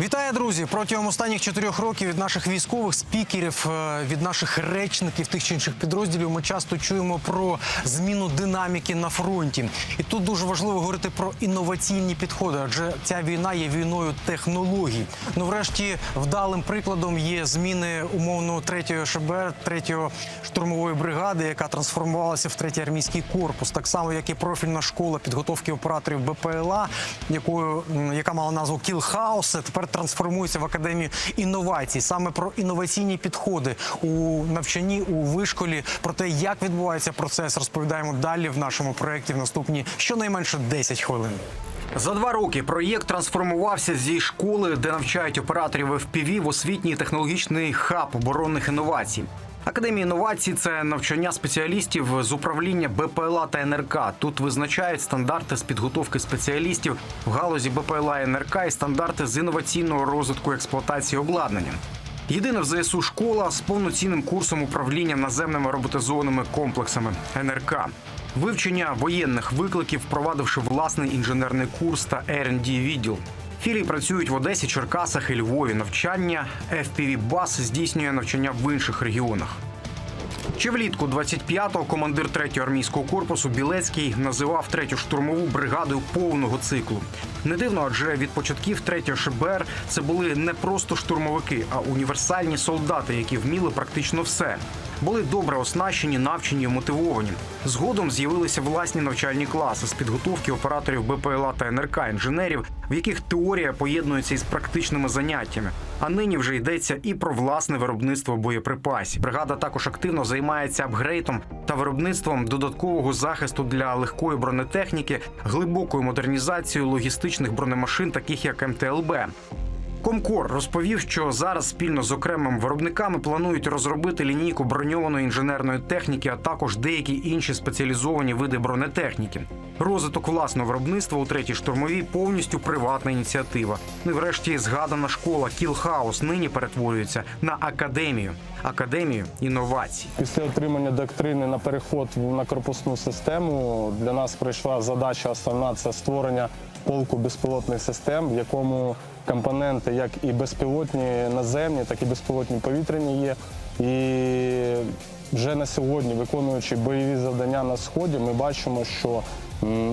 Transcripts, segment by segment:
Вітаю, друзі! Протягом останніх чотирьох років від наших військових спікерів, е, від наших речників тих чи інших підрозділів, ми часто чуємо про зміну динаміки на фронті. І тут дуже важливо говорити про інноваційні підходи, адже ця війна є війною технологій. Ну, врешті, вдалим прикладом є зміни умовно 3-ї ШБР, 3-ї штурмової бригади, яка трансформувалася в 3-й армійський корпус, так само як і профільна школа підготовки операторів БПЛА, якою яка мала назву Кілхаус, тепер трансформується в академію інновацій. Саме про інноваційні підходи у навчанні у вишколі. Про те, як відбувається процес, розповідаємо далі в нашому проєкті в наступні щонайменше 10 хвилин. За два роки проєкт трансформувався зі школи, де навчають операторів FPV в освітній технологічний хаб оборонних інновацій. Академія інновацій це навчання спеціалістів з управління БПЛА та НРК. Тут визначають стандарти з підготовки спеціалістів в галузі БПЛА і НРК і стандарти з інноваційного розвитку експлуатації обладнання. Єдина в ЗСУ школа з повноцінним курсом управління наземними роботизованими комплексами НРК. Вивчення воєнних викликів, впровадивши власний інженерний курс та R&D відділ. Філії працюють в Одесі, Черкасах і Львові. Навчання FPV Бас здійснює навчання в інших регіонах. Ще влітку 25-го командир 3-го армійського корпусу Білецький називав 3-ю штурмову бригадою повного циклу. Не дивно, адже від початків 3-го ШБР це були не просто штурмовики, а універсальні солдати, які вміли практично все. Були добре оснащені, навчені, мотивовані. Згодом з'явилися власні навчальні класи з підготовки операторів БПЛА та НРК інженерів, в яких теорія поєднується із практичними заняттями. А нині вже йдеться і про власне виробництво боєприпасів. Бригада також активно займається апгрейтом та виробництвом додаткового захисту для легкої бронетехніки, глибокою модернізацією логістичних бронемашин, таких як МТЛБ. Комкор розповів, що зараз спільно з окремими виробниками планують розробити лінійку броньованої інженерної техніки, а також деякі інші спеціалізовані види бронетехніки. Розвиток власного виробництва у третій штурмовій повністю приватна ініціатива. Ну і врешті згадана школа Кілхаус нині перетворюється на академію, академію інновацій. Після отримання доктрини на переход на корпусну систему для нас прийшла задача основна це створення полку безпілотних систем, в якому компоненти як і безпілотні наземні, так і безпілотні повітряні є. І вже на сьогодні, виконуючи бойові завдання на сході, ми бачимо, що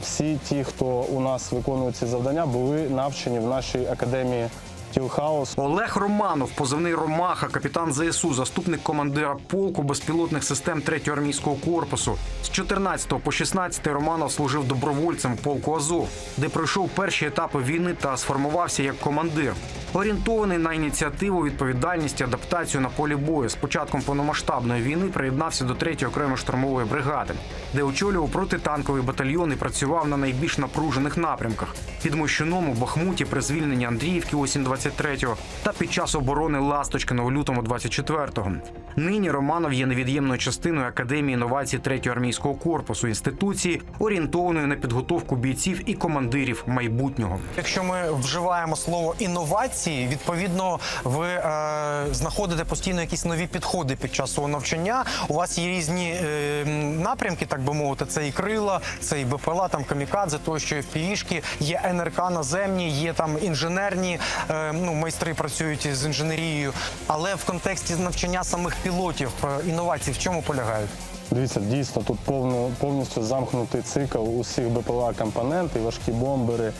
всі ті, хто у нас виконує ці завдання, були навчені в нашій академії Тілхаус. Олег Романов, позивний Ромаха, капітан ЗСУ, заступник командира полку безпілотних систем 3-го армійського корпусу. З 14 по 16 Романов служив добровольцем полку Азов, де пройшов перші етапи війни та сформувався як командир. Орієнтований на ініціативу, відповідальність і адаптацію на полі бою. З початком повномасштабної війни приєднався до 3-ї окремої штурмової бригади, де очолював протитанковий батальйон і працював на найбільш напружених напрямках під Мощуном у Бахмуті при звільненні Андріївки осінь 23-го та під час оборони Ласточкина у лютому 24-го. Нині Романов є невід'ємною частиною Академії інновацій 3-го армійського корпусу інституції, орієнтованої на підготовку бійців і командирів майбутнього. Якщо ми вживаємо слово інновації, відповідно, ви е, знаходите постійно якісь нові підходи під час свого навчання. У вас є різні е, напрямки, так би мовити. Це і крила, це і БПЛА, там камікадзе, тощо і впівішки, є НРК наземні, є там інженерні е, ну, майстри працюють з інженерією. Але в контексті навчання самих пілотів е, інновацій в чому полягають? Дивіться, дійсно тут повно, повністю замкнутий цикл усіх БПЛА компонент, і важкі бомбери,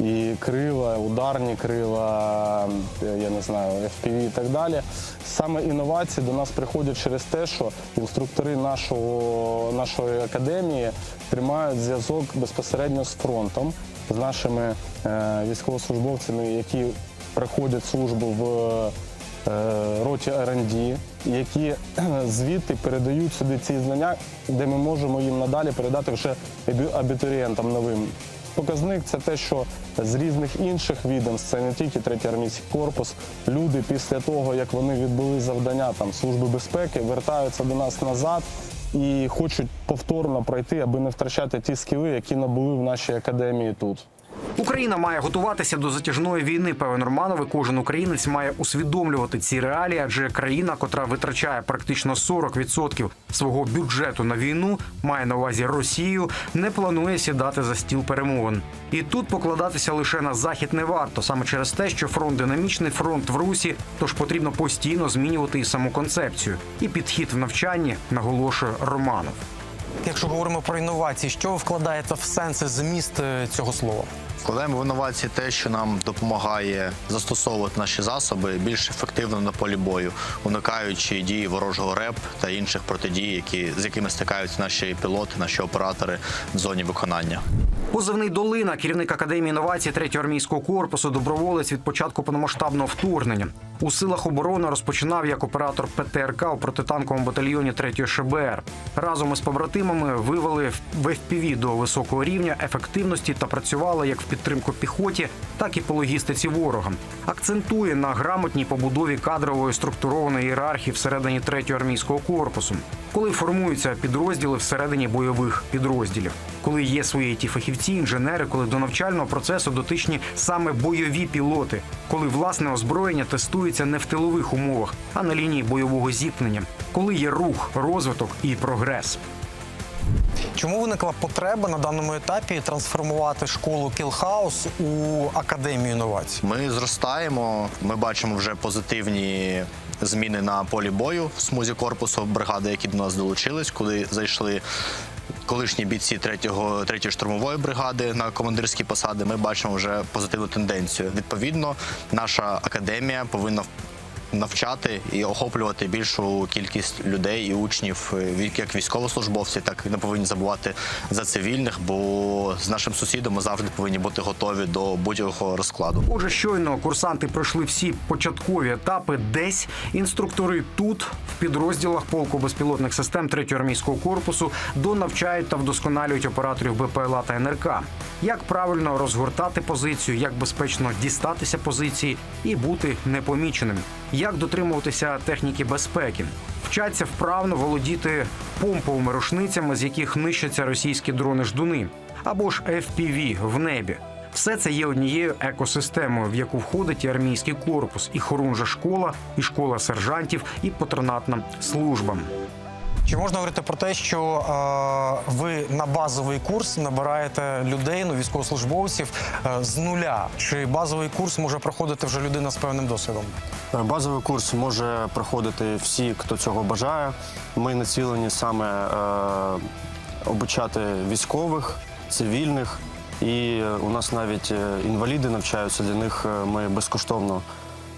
і крила, ударні крила, е, я не знаю, FPV і так далі. Саме інновації до нас приходять через те, що інструктори нашого, нашої академії тримають зв'язок безпосередньо з фронтом, з нашими е, військовослужбовцями, які проходять службу в е, роті R&D, які звідти передають сюди ці знання, де ми можемо їм надалі передати вже абітурієнтам новим. Показник це те, що з різних інших відомств, це не тільки третій армійський корпус. Люди після того, як вони відбули завдання там служби безпеки, вертаються до нас назад і хочуть повторно пройти, аби не втрачати ті скіли, які набули в нашій академії тут. Україна має готуватися до затяжної війни. Певен Романов, кожен українець має усвідомлювати ці реалії, адже країна, котра витрачає практично 40% свого бюджету на війну, має на увазі Росію, не планує сідати за стіл перемовин. І тут покладатися лише на захід не варто, саме через те, що фронт динамічний, фронт в русі, тож потрібно постійно змінювати і саму концепцію. І підхід в навчанні наголошує Романов. Якщо говоримо про інновації, що ви вкладаєте в сенс і зміст е, цього слова? Вкладаємо в інновації те, що нам допомагає застосовувати наші засоби більш ефективно на полі бою, уникаючи дії ворожого РЕП та інших протидій, які з якими стикаються наші пілоти, наші оператори в зоні виконання. Позивний Долина, керівник академії інновацій 3-го армійського корпусу, доброволець від початку повномасштабного вторгнення. У силах оборони розпочинав як оператор ПТРК у протитанковому батальйоні 3-ї ШБР. Разом із побратимами вивели в FPV до високого рівня ефективності та працювали як в підтримку піхоті, так і по логістиці ворога. Акцентує на грамотній побудові кадрової структурованої ієрархії всередині 3-го армійського корпусу, коли формуються підрозділи всередині бойових підрозділів, коли є свої ті фахівці, інженери, коли до навчального процесу дотичні саме бойові пілоти, коли власне озброєння тестується не в тилових умовах, а на лінії бойового зіткнення, коли є рух, розвиток і прогрес. Чому виникла потреба на даному етапі трансформувати школу Кілхаус у академію інновацій? Ми зростаємо, ми бачимо вже позитивні зміни на полі бою в смузі корпусу бригади, які до нас долучились, коли зайшли. Колишні бійці 3-го, 3-ї штурмової бригади на командирські посади, ми бачимо вже позитивну тенденцію. Відповідно, наша академія повинна навчати і охоплювати більшу кількість людей і учнів, е, як військовослужбовці, так і не повинні забувати за цивільних, бо з нашим сусідом ми завжди повинні бути готові до будь-якого розкладу. Отже, щойно курсанти пройшли всі початкові етапи. Десь інструктори тут, в підрозділах полку безпілотних систем 3-го армійського корпусу, донавчають та вдосконалюють операторів БПЛА та НРК. Як правильно розгортати позицію, як безпечно дістатися позиції і бути непоміченим, як дотримуватися техніки безпеки. Вчаться вправно володіти помповими рушницями, з яких нищаться російські дрони ждуни, або ж FPV в небі. Все це є однією екосистемою, в яку входить і армійський корпус, і хорунжа школа, і школа сержантів, і патронатна служба. Чи можна говорити про те, що е, ви на базовий курс набираєте людей, ну військовослужбовців е, з нуля? Чи базовий курс може проходити вже людина з певним досвідом? Базовий курс може проходити всі, хто цього бажає. Ми націлені саме е, обучати військових, цивільних, і е, у нас навіть е, інваліди навчаються. Для них е, ми безкоштовно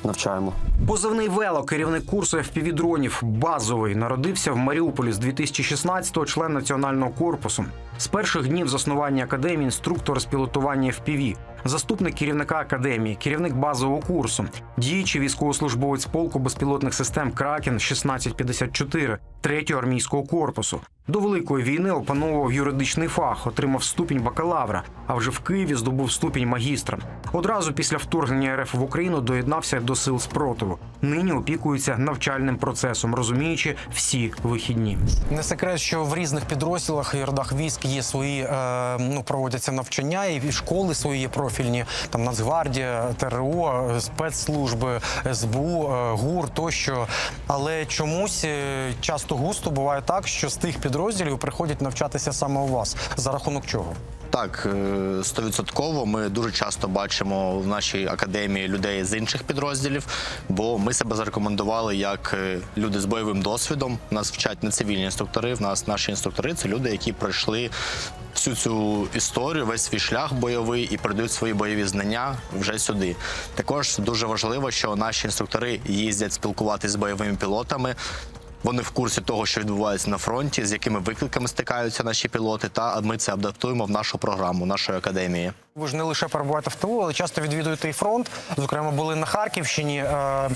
навчаємо. Позивний Вело, керівник курсу fpv дронів базовий, народився в Маріуполі з 2016-го, член національного корпусу. З перших днів заснування академії інструктор з пілотування FPV, заступник керівника академії, керівник базового курсу, діючий військовослужбовець полку безпілотних систем Кракен 1654 3-го армійського корпусу. До великої війни опановував юридичний фах, отримав ступінь бакалавра, а вже в Києві здобув ступінь магістра. Одразу після вторгнення РФ в Україну доєднався до сил спротиву. Нині опікується навчальним процесом, розуміючи всі вихідні. Не секрет, що в різних підрозділах і родах військ є свої, е, ну проводяться навчання, і школи свої є профільні, там Нацгвардія, ТРО, спецслужби, СБУ, е, ГУР тощо. Але чомусь е, часто густо буває так, що з тих підрозділів приходять навчатися саме у вас. За рахунок чого? Так, е, стовідсотково. Ми дуже часто бачимо в нашій академії людей з інших підрозділів, бо ми себе зарекомендували як люди з бойовим досвідом. Нас вчать не цивільні інструктори. В нас наші інструктори це люди, які пройшли всю цю історію, весь свій шлях бойовий і передають свої бойові знання вже сюди. Також дуже важливо, що наші інструктори їздять спілкуватися з бойовими пілотами. Вони в курсі того, що відбувається на фронті, з якими викликами стикаються наші пілоти, та ми це адаптуємо в нашу програму нашої академії. Ви ж не лише перебуваєте в тилу, але часто відвідуєте і фронт. Зокрема, були на Харківщині. Е,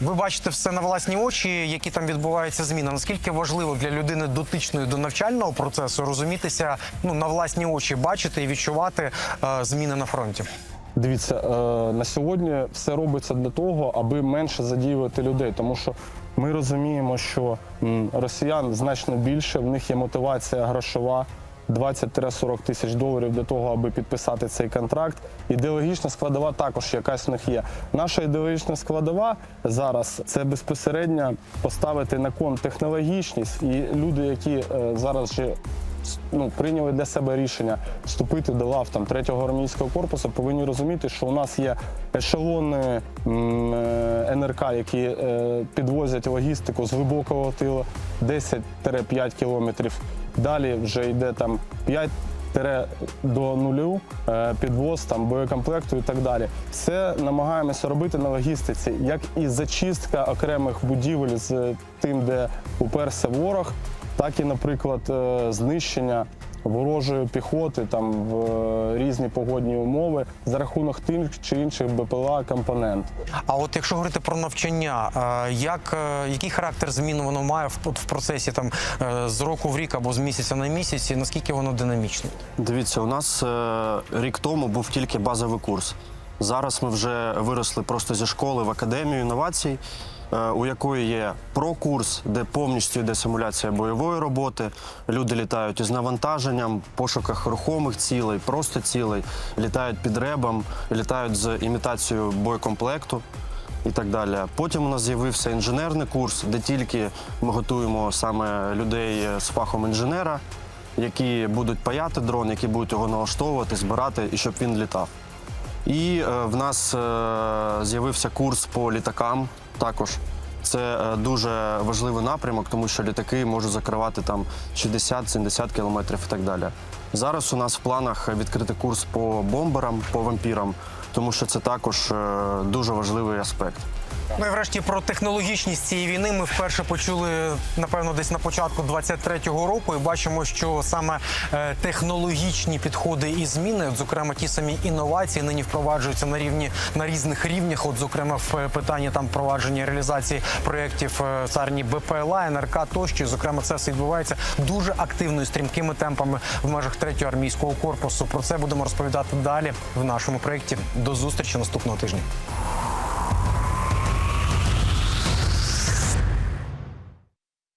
Ви бачите все на власні очі, які там відбуваються зміни. Наскільки важливо для людини дотичної до навчального процесу розумітися ну на власні очі, бачити і відчувати е, зміни на фронті? Дивіться, е, на сьогодні все робиться для того, аби менше задіювати людей, тому що ми розуміємо, що росіян значно більше, в них є мотивація грошова, 20-40 тисяч доларів для того, аби підписати цей контракт. Ідеологічна складова також якась в них є. Наша ідеологічна складова зараз це безпосередньо поставити на кон технологічність і люди, які е, зараз вже ну, прийняли для себе рішення вступити до лав там третього армійського корпусу, повинні розуміти, що у нас є ешелони е, НРК, які е, підвозять логістику з глибокого тилу 10-5 кілометрів. Далі вже йде там 5 тире до нулю, е, підвоз там боєкомплекту і так далі. Все намагаємося робити на логістиці, як і зачистка окремих будівель з тим, де уперся ворог, так і, наприклад, е, знищення ворожої піхоти там в е, різні погодні умови за рахунок тих чи інших БПЛА компонент. А от якщо говорити про навчання, е, як, який характер змін воно має в, от в процесі там з року в рік або з місяця на місяць, і наскільки воно динамічне? Дивіться, у нас рік тому був тільки базовий курс. Зараз ми вже виросли просто зі школи в академію інновацій, у якої є про-курс, де повністю йде симуляція бойової роботи. Люди літають із навантаженням, пошуках рухомих цілей, просто цілей, літають під ребом, літають з імітацією боєкомплекту і так далі. Потім у нас з'явився інженерний курс, де тільки ми готуємо саме людей з фахом інженера, які будуть паяти дрон, які будуть його налаштовувати, збирати і щоб він літав. І е, в нас е, з'явився курс по літакам також. Це е, дуже важливий напрямок, тому що літаки можуть закривати там 60-70 кілометрів і так далі. Зараз у нас в планах відкрити курс по бомберам, по вампірам, тому що це також е, дуже важливий аспект. Ну і врешті про технологічність цієї війни ми вперше почули напевно десь на початку 23-го року. І бачимо, що саме е, технологічні підходи і зміни, зокрема ті самі інновації, нині впроваджуються на рівні на різних рівнях. От, зокрема, в е, питанні там провадження реалізації проєктів е, царні БПЛА, НРК тощо. Зокрема, це все відбувається дуже активно і стрімкими темпами в межах третього армійського корпусу. Про це будемо розповідати далі в нашому проєкті. До зустрічі наступного тижня.